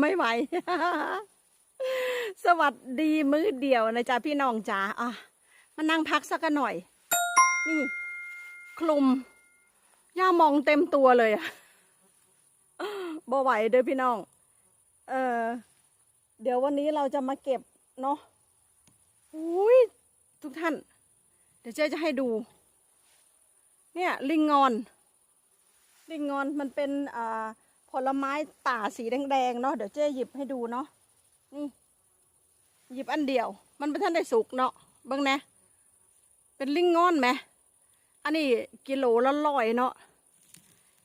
ไม่ไหว สวัสดีมื้อเดียวนะจ๊ะพี่น้องจ๋าอะมานั่งพักสักหน่อย นี่ คลุมย่ามองเต็มตัวเลยอะบ่ไหวเด้อพี่น้อง เออ เดี๋ยววันนี้เราจะมาเก็บเนาะอุ้ยทุกท่าน เดี๋ยวเจ๊จะให้ดู เนี่ย ลิงงอน ลิงงอนมันเป็นอ่า ลไม้ตาสีแดงๆเนาะเดี๋ยวเจ๊หยิบให้ดูเนาะนี่หยิบอันเดียว มันไม่ทันได้สุกเนาะเบิ่งนะเป็นลิงงอนไหมอันนี้กิโลละร้อยเนาะ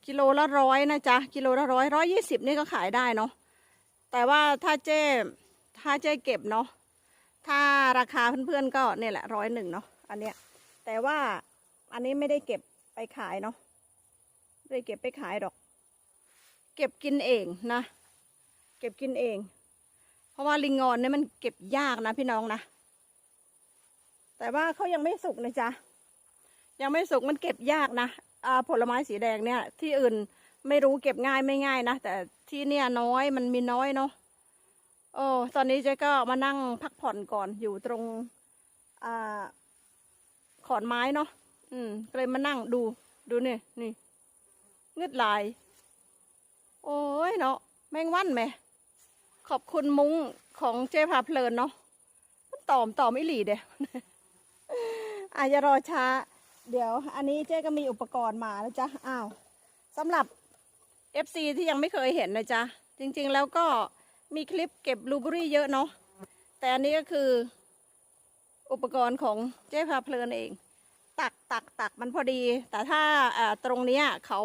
กิโลละร้อยนะจ๊ะกิโลละร้อยร้อยยี่สิบนี่ก็ขายได้เนาะแต่ว่าถ้าเจ๊ถ้าเจ๊เก็บเนาะถ้าราคาเพื่อนๆก็เนี่ยแหละร้อยหนึ่งเนาะอันเนี้ยแต่ว่าอันนี้ไม่ได้เก็บไปขายเนาะไม่ได้เก็บไปขายดอก ก็บกินเองนะ เก็บกินเอง เพราะว่าลิงงอนเนี่ยมันเก็บยากนะพี่น้องนะ แต่ว่าเขายังไม่สุกนะจ๊ะ ยังไม่สุกมันเก็บยากนะอ่าผลไม้สีแดงเนี่ย ที่อื่นไม่รู้เก็บง่ายไม่ง่ายนะ แต่ที่เนี่ยน้อยมันมีน้อยเนาะโอ้ตอนนี้เจ๊ก็มานั่งพักผ่อนก่อนอยู่ตรงอ่าขอนไม้เนาะอืมเลยมานั่งดูดูนี่นี่เงืดลาย โอ้ยเนาะแมงวันไหม ขอบคุณมุ้งของเจ๊พาเพลินเนาะมันตอมตอมอิหลีเด้อาจจะรอช้า เดี๋ยว อันนี้เจ๊ก็มีอุปกรณ์มานะจ๊ะอ้าวสำหรับ FC ที่ยังไม่เคยเห็นนะจ๊ะ จริงๆแล้วก็มีคลิปเก็บลูเบอรี่เยอะเนาะแต่อันนี้ก็คือ อุปกรณ์ของเจ๊พาเพลินเอง ตักตักตักมันพอดี แต่ถ้าตรงเนี้ยเขา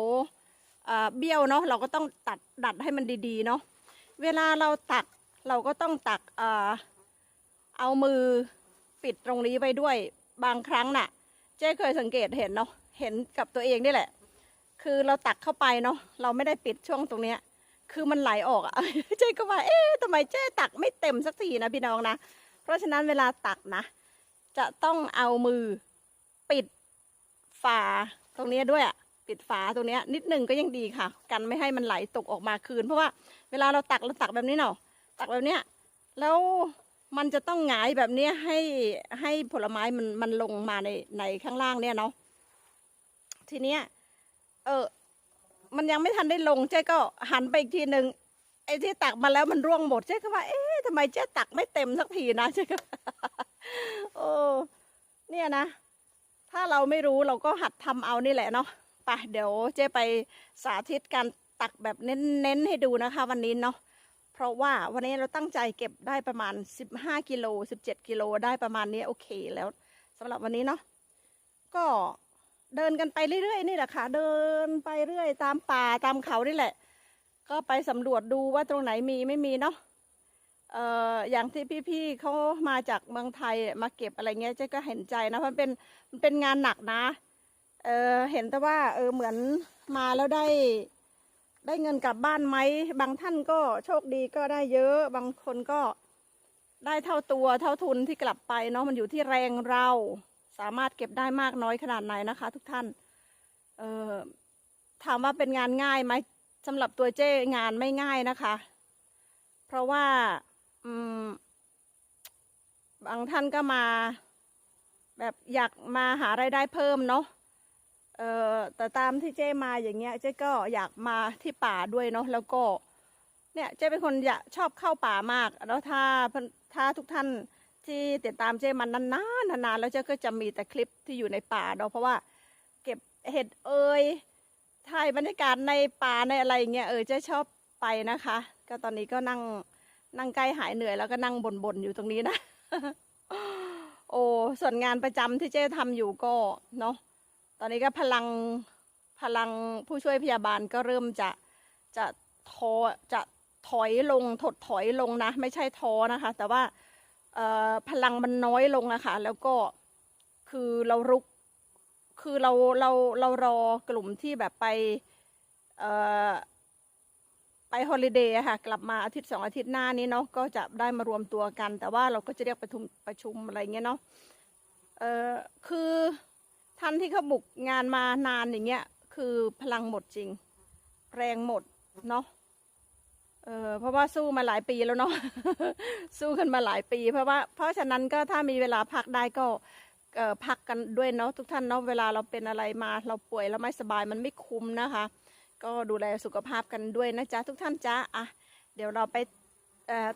เบี้ยวเนาะเราก็ต้องตัดดัดให้มันดีๆเนาะเวลาเราตักเราก็ต้องตักเออเอามือปิดตรงนี้ไว้ด้วยบางครั้งน่ะ เจ๊เคยสังเกตเห็นเนาะเห็นกับตัวเองนี่แหละ คือเราตักเข้าไปเนาะเราไม่ได้ปิดช่วงตรงเนี้ย คือมันไหลออกอะเจ๊ก็ว่าเอ๊ะทำไมเจ๊ตักไม่เต็มสักทีนะพี่น้องนะเพราะฉะนั้นเวลาตักนะ จะต้องเอามือปิดฝาตรงนี้ด้วยอะ ปิดฝาตรงนี้นิดหนึ่งก็ยังดีค่ะ กันไม่ให้มันไหลตกออกมาคืน เพราะว่าเวลาเราตักเราตักแบบนี้เนาะตักแบบเนี้ยแล้วมันจะต้องหงายแบบเนี้ยให้ให้ผลไม้มันมันลงมาในในข้างล่างเนี่ยเนาะทีเนี้ยเออมันยังไม่ทันได้ลงเจ๊ก็หันไปอีกทีหนึ่งไอ้ที่ตักมาแล้วมันร่วงหมดเจ๊ก็ว่าเอ๊ะทำไมเจ๊ตักไม่เต็มสักทีนะเจ๊ก็โอ้เนี่ยนะ ถ้าเราไม่รู้เราก็หัดทำเอานี่แหละเนาะ ไปเดี๋ยวเจ๊ไปสาธิตการตักแบบเน้นๆให้ดูนะคะ วันนี้เนาะเพราะว่าวันนี้เราตั้งใจเก็บได้ประมาณ 15กิโล17 กิโลได้ประมาณนี้โอเคแล้วสำหรับวันนี้เนาะก็เดินกันไปเรื่อยๆนี่แหละค่ะ เดินไปเรื่อยตามป่าตามเขานี่แหละ ก็ไปสำรวจดูว่าตรงไหนมีไม่มีเนาะเอ่ออย่างที่พี่ๆเขามาจากเมืองไทยมาเก็บอะไรเงี้ยเจ๊ก็เห็นใจนะเพราะมันเป็นมันเป็นงานหนักนะ เออเห็นแต่ว่า เออเหมือนมาแล้วได้ ได้เงินกลับบ้านไหมบางท่านก็โชคดีก็ได้เยอะ บางคนก็ได้เท่าตัวเท่าทุนที่กลับไปเนาะมันอยู่ที่แรงเรา สามารถเก็บได้มากน้อยขนาดไหนนะคะ ทุกท่าน เออถามว่าเป็นงานง่ายไหมสำหรับตัวเจ้งานไม่ง่ายนะคะ เพราะว่าอืมบางท่านก็มา แบบอยากมาหารายได้เพิ่มเนาะ เอ่อแต่ตามที่เจ้มาอย่างเงี้ยเจ้ก็อยากมาที่ป่าด้วยเนาะแล้วก็เนี่ยเจ้เป็นคนอยากชอบเข้าป่ามากแล้วถ้าถ้าทุกท่านที่ติดตามเจ้มันนานๆนานๆแล้วเจ้ก็จะมีแต่คลิปที่อยู่ในป่าเนาะเพราะว่าเก็บเห็ดเอ่ยถ่ายบรรยากาศในป่าในอะไรอย่างเงี้ยเออเจ้ชอบไปนะคะ ก็ตอนนี้ก็นั่งนั่งใกล้หายเหนื่อยแล้วก็นั่งบ่นๆอยู่ตรงนี้นะ โอ้ส่วนงานประจำที่เจ้ทำอยู่ก็เนาะ ตอนนี้ก็พลังพลังผู้ช่วยพยาบาลก็เริ่มจะจะท้อจะถอยลงถดถอยลงนะ ไม่ใช่ท้อนะคะ แต่ว่าพลังมันน้อยลงอะค่ะ แล้วก็คือเรารุกคือเราเราเรารอกลุ่มที่แบบไปไปฮอลิเดย์ค่ะ กลับมาอาทิตย์สองอาทิตย์หน้านี้เนาะก็จะได้มารวมตัวกัน แต่ว่าเราก็จะเรียกประชุมประชุมอะไรเงี้ยเนาะเออคือ ท่านที่เขาบุกงานมานานอย่างเงี้ย คือพลังหมดจริง แรงหมดเนาะเออเพราะว่าสู้มาหลายปีแล้วเนาะ สู้กันมาหลายปี เพราะว่า เพราะฉะนั้นก็ถ้ามีเวลาพักได้ก็เออพักกันด้วยเนาะทุกท่านเนาะเวลาเราเป็นอะไรมา เราป่วยเราไม่สบายมันไม่คุ้มนะคะ ก็ดูแลสุขภาพกันด้วยนะจ๊ะทุกท่านจ๊ะอะเดี๋ยวเราไป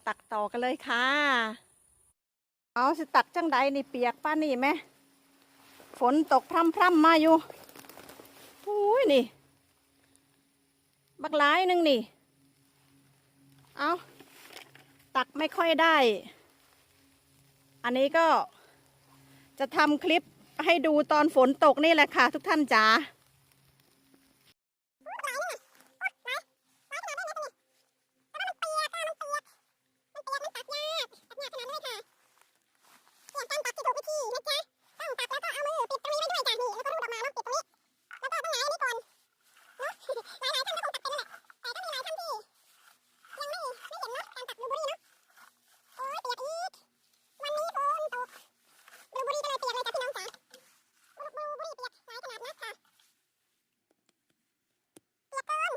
ตักต่อกันเลยค่ะ เอาสิตักจังใดนี่เปียกป้านี่ไหม ฝนตกพร่ำพร่ำมาอยู่อุ้ยนี่ บักหลายนึงนี่ เอาตักไม่ค่อยได้ อันนี้ก็จะทำคลิปให้ดูตอนฝนตกนี่แหละค่ะ ทุกท่านจ๋าไม่ะช่า ตัดแล้วก็เอามือปิดตรงนี้ไว้ด้วยจาะนี้แล้วก็รูดออกมาเนาะปิดตรงนี้ แล้วก็ต้องหงอันนี้ก่อนเนาะหลายๆท่านก็คงตัดไปแล้วแหละแต่ก็มีหลายท่านที่ ยังไม่ไม่เห็นเนาะการตัดบลูเบอรี่เนาะโอ้ยเปียกอีกวันนี้ฝนตกบลูเบอรี่ก็เลยเปียกเลยจ้ะพี่น้องจ้าบลูเบอรี่เปียกหลายขนาดนะกค่ะเปียกเกิน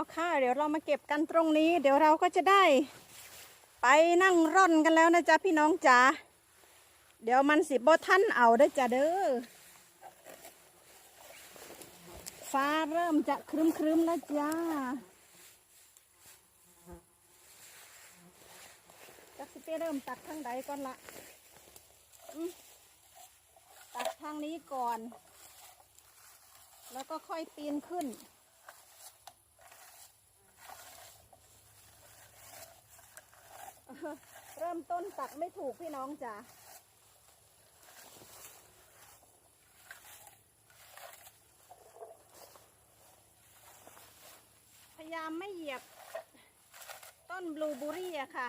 าค่ะ เดี๋ยวเรามาเก็บกันตรงนี้ เดี๋ยวเราก็จะได้ ไปนั่งร่อนกันแล้วนะจ๊ะพี่น้องจ๋าเดี๋ยวมันสิบ่ท่านเอาได้จ้ะเด้อฟ้าเริ่มจะครึ้มครึ้มแล้วจ้าจักสิเป้เริ่มตัดทางใดก่อนละตัดทางนี้ก่อน แล้วก็ค่อยปีนขึ้น เริ่มต้นตัดไม่ถูกพี่น้องจ๋าพยายามไม่เหยียบต้นบลูเบอรี่อะค่ะ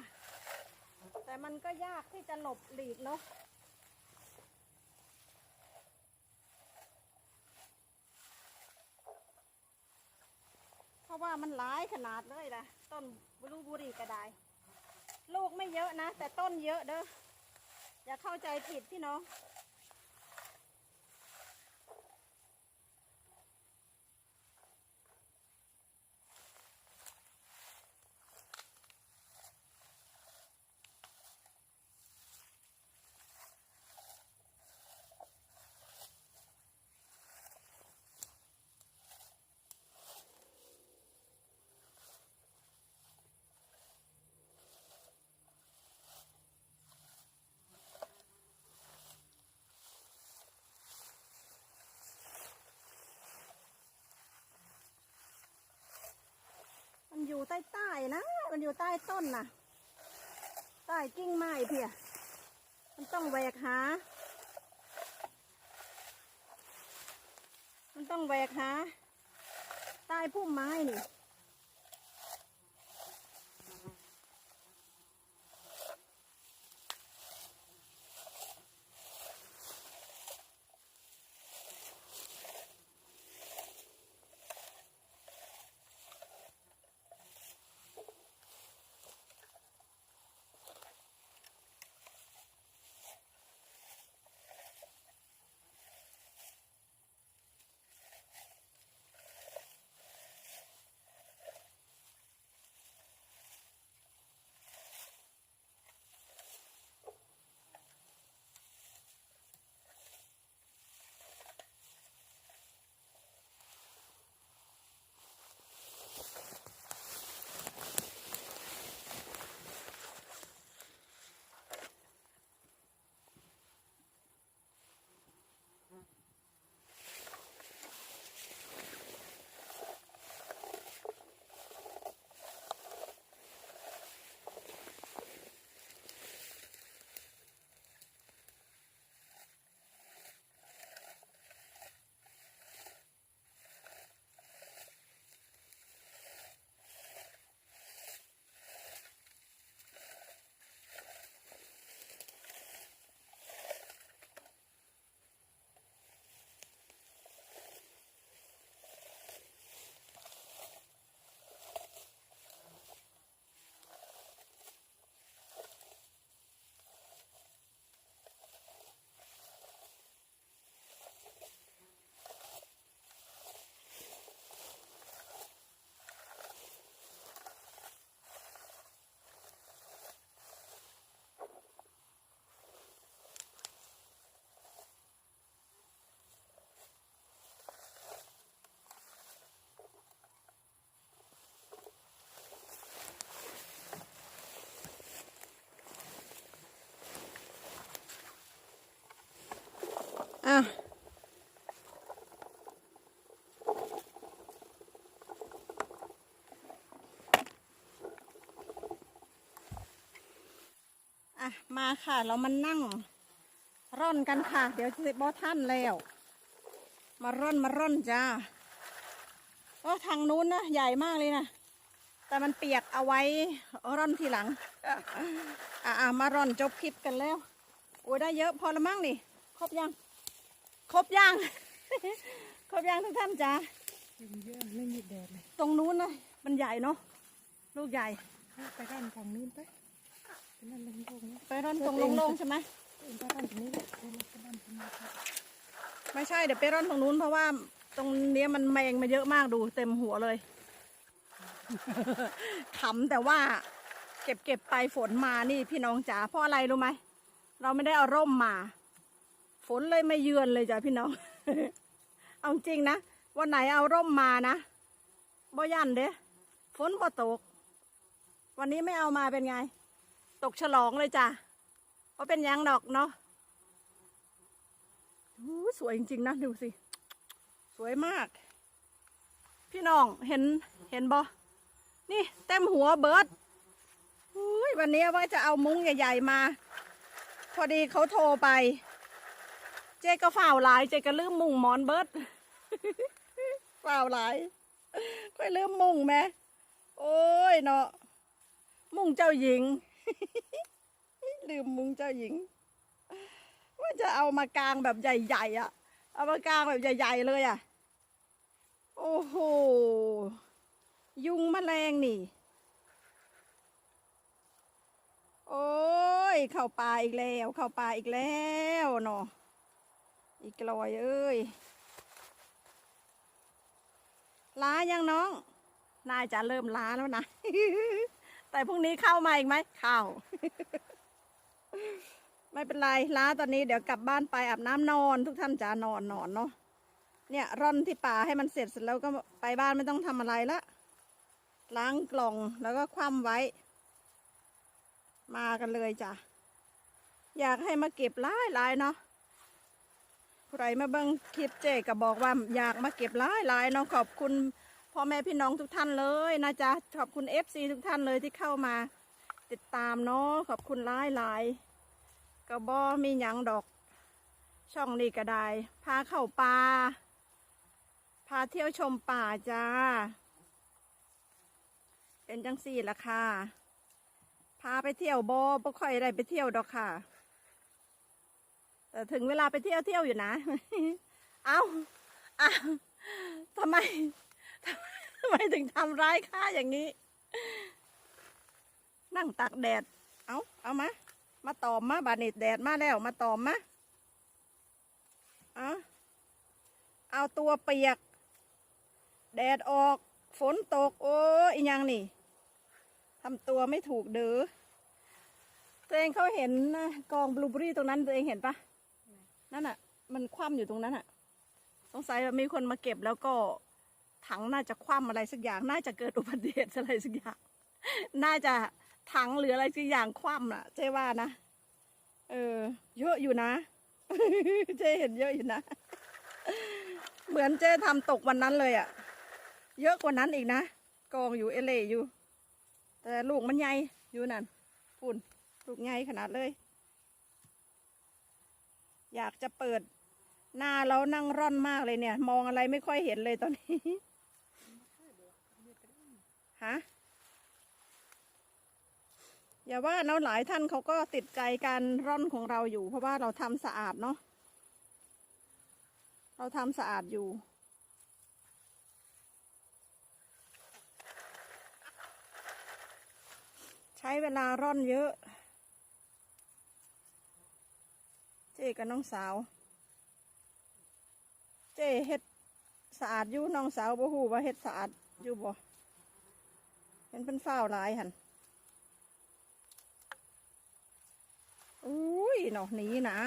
แต่มันก็ยากที่จะหลบหลีกเนาะเพราะว่ามันหลายขนาดเลยนะต้นบลูเบอรี่ก็ได้ ลูกไม่เยอะนะ แต่ต้นเยอะเด้ออย่าเข้าใจผิดพี่น้อง อยู่ใต้ใต้ๆนะ มันอยู่ใต้ต้นน่ะใต้กิ่งไม้เพียมันต้องแหวกหา มันต้องแหวกหา ใต้พุ่มไม้นี่ อะมาค่ะ เรามานั่ง ร่อนกันค่ะ เดี๋ยวสิบอท่านแล้ว มาร่อนมาร่อนจ้าโอ้ทางนู้นนะใหญ่มากเลยนะแต่มันเปียกเอาไว้ร่อนทีหลัง อะอะมาร่อนจบคลิปกันแล้วโอ้ยได้เยอะพอละมั้งนี่ ครบยัง ครบยัง ครบยังทุกท่านจ้าเยอะไม่มีแดดเลย ตรงนู้นนะมันใหญ่เนาะลูกใหญ่ ไปด้านฝั่งนู้นไป ไปร่อนตรงโล่งๆใช่ไหมไม่ใช่เดี๋ยวไปร่อนตรงนู้นเพราะว่าตรงเนี้ยมันแมงมาเยอะมากดูเต็มหัวเลยขำแต่ว่า เก็บเก็บไปฝนมานี่พี่น้องจ๋าเพราะอะไรรู้ไหมเราไม่ได้เอาร่มมา ฝนเลยไม่เยือนเลยจ้ะพี่น้อง เอาจริงนะวันไหนเอาร่มมานะบ่ยันเด้ฝนบ่ตก วันนี้ไม่เอามาเป็นไง ตกฉลองเลยจ้ะว่าะเป็นยังดอกเนาะสวยจริงๆนะดูสิ สวยมาก พี่น้องเห็นเห็นบ่นี่เต็มหัวเบิร์ดอุ้ยวันนี้ว่าจะเอามุ้งใหญ่ๆมา พอดีเขาโทรไป เจ๊ก็ฝ่าวหลายเจ๊ก็ลืมมุ้งหมอนเบิร์ดฝ่าวหลายค่อยลืมมุ้งแม่โอ้ยเนาะมุ้งเจ้าหญิง ลืมมุ้งเจ้าหญิง ว่าจะเอามากลางแบบใหญ่ๆอะเอามากลางแบบใหญ่ๆเลยอะโอ้โห ยุงแมลงนี่ โอ้ย เข้าป่าอีกแล้ว เข้าป่าอีกแล้วเนาะอีกลอยเอ้ยล้ายังน้อง นายจะเริ่มล้าแล้วนะ แต่พรุ่งนี้เข้ามาอีกไหมเข้า ไม่เป็นไรล้าตอนนี้เดี๋ยวกลับบ้านไปอาบน้ำนอนทุกท่านจะนอนนอนเนาะเนี่ย ร่อนที่ป่าให้มันเสร็จเสร็จแล้วก็ไปบ้านไม่ต้องทำอะไรละล้างกล่องแล้วก็คว่ำไว้ มากันเลยจ้ะอยากให้มาเก็บหลายหลายเนาะใครมาเบิ่งคลิปเจก็บอกว่าอยากมาเก็บหลายหลายเนาะขอบคุณ พ่อแม่พี่น้องทุกท่านเลยนะจ๊ะขอบคุณเอฟซีทุกท่านเลยที่เข้ามา ติดตามเนาะขอบคุณหลายหลายๆก็บ่มีหยังดอก ช่องนี้ก็ได้พาเข้าป่าพาเที่ยวชมป่าจ้า เป็นจังสี่ละค่ะ พาไปเที่ยวบอบ่ค่อยได้ไปเที่ยวดอกค่ะ แต่ถึงเวลาไปเที่ยวเที่ยวอยู่นะ เอาเอาทำไมทำไม ทำไมถึงทำร้ายข้าอย่างนี้ นั่งตากแดด เอาเอามา มาตอมมาบาดนิดแดดมาแล้ว มาตอมมาเอาเอาตัวเปียก แดดออก ฝนตก โอ้ยอีหยังนี่ทำตัวไม่ถูกเด้อตัวเองเขาเห็นนะกองบลูเบอรี่ตรงนั้นตัวเองเห็นปะนั่นอะ มันคว่ำอยู่ตรงนั้นอะ สงสัยว่ามีคนมาเก็บแล้วก็ ถังน่าจะคว่ำอะไรสักอย่าง น่าจะเกิดอุบัติเหตุอะไรสักอย่าง น่าจะถังหรืออะไรสักอย่างคว่ำอะเจ๊ว่านะ เออ เยอะอยู่นะ เจ๊เห็นเยอะอยู่นะ เหมือนเจ๊ทำตกวันนั้นเลยอะ เยอะกว่านั้นอีกนะ กองอยู่เอเล่อยู่ แต่ลูกมันใหญ่อยู่นั่นปุ่นลูกใหญ่ขนาดเลย อยากจะเปิดหน้าแล้วนั่งร่อนมากเลยเนี่ย มองอะไรไม่ค่อยเห็นเลยตอนนี้ ฮะอย่าว่าเนาะหลายท่านเขาก็ติดใจการร่อนของเราอยู่ เพราะว่าเราทำสะอาดเนาะเราทำสะอาดอยู่ ใช้เวลาร่อนเยอะ เจ๊กับน้องสาว เจ๊เฮ็ดสะอาดอยู่น้องสาวบ่ฮู้ว่าเฮ็ดสะอาดอยู่บ่ เห็นเป็นฝ้าหลายหันอุ้ยเนาะหนีนะ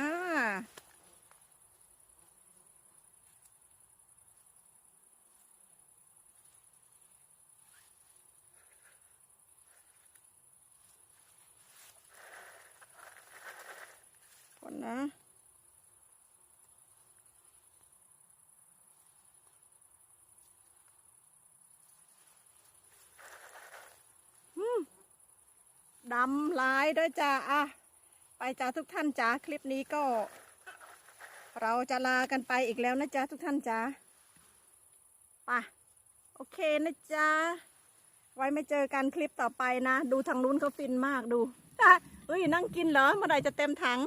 คนนะ ดำลายด้วยจ้าอะไปจ้าทุกท่านจ้าคลิปนี้ก็ เราจะลากันไปอีกแล้วนะจ๊ะทุกท่านจ้าไปโอเคนะจ๊ะไว้ไม่เจอกันคลิปต่อไปนะ ดูทางนู้นเขาฟินมากดูอะเฮ้ยนั่งกินเหรอเมื่อไหร่จะเต็มถัง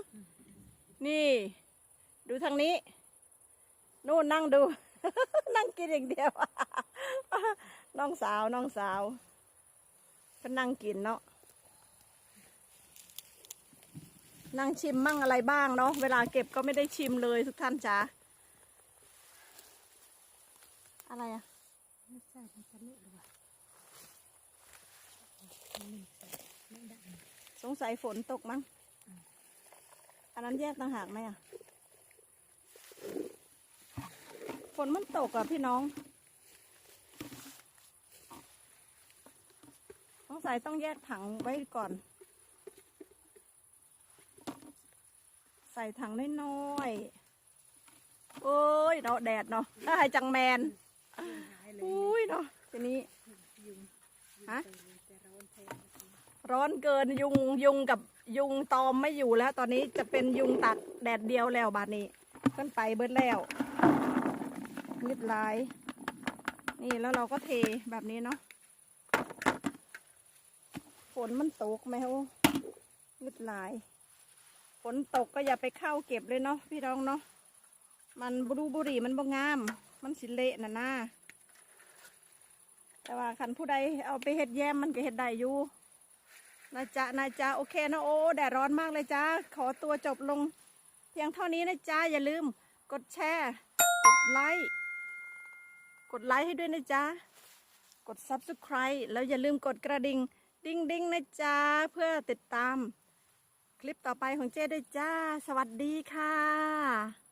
นี่ ดูทางนี้ นู่นนั่งดู นั่งกินอย่างเดียว น้องสาวน้องสาวก็นั่งกินเนาะ นั่งชิมมั่งอะไรบ้างเนาะเวลาเก็บก็ไม่ได้ชิมเลยทุกท่านจ้าอะไรอะสงสัยฝนตกมั้ง อันนั้นแยกต่างหากไหมอะฝนมันตกอะพี่น้อง สงสัยต้องแยกถังไว้ก่อน ใส่ถังน้อยๆโอ้ยเนาะแดดเนาะถ้าให้จังแมนอุ้ยเนาะทีนี้ฮะร้อนเกินยุงยุงกับยุงตอมไม่อยู่แล้ว ตอนนี้จะเป็นยุงตักแดดเดียวแล้วบาดนี้ขึ้นไปเบิดแล้วนิดลาย นี่แล้วเราก็เทแบบนี้เนาะฝนมันตกไหมโอ้นิดลาย ฝนตกก็อย่าไปเข้าเก็บเลยเนาะพี่น้องเนาะมันบรูบุรีมันบ่งาม มันสิเละน่ะนะแต่ว่าคันผู้ใดเอาไปเฮ็ดแยมมันก็เฮ็ดได้อยู่นะจ๊ะนะจ๊ะโอเคนะโอ้แดดร้อนมากเลยจ้าขอตัวจบลง เพียงเท่านี้นะจ๊ะอย่าลืม กดแชร์ กดไลค์กดไลค์ให้ด้วยนะจ๊ะกด subscribe แล้วอย่าลืมกดกระดิ่ง ดิ้งดิ้งนะจ๊ะเพื่อติดตาม คลิปต่อไปของเจ้ด้วยจ้า สวัสดีค่ะ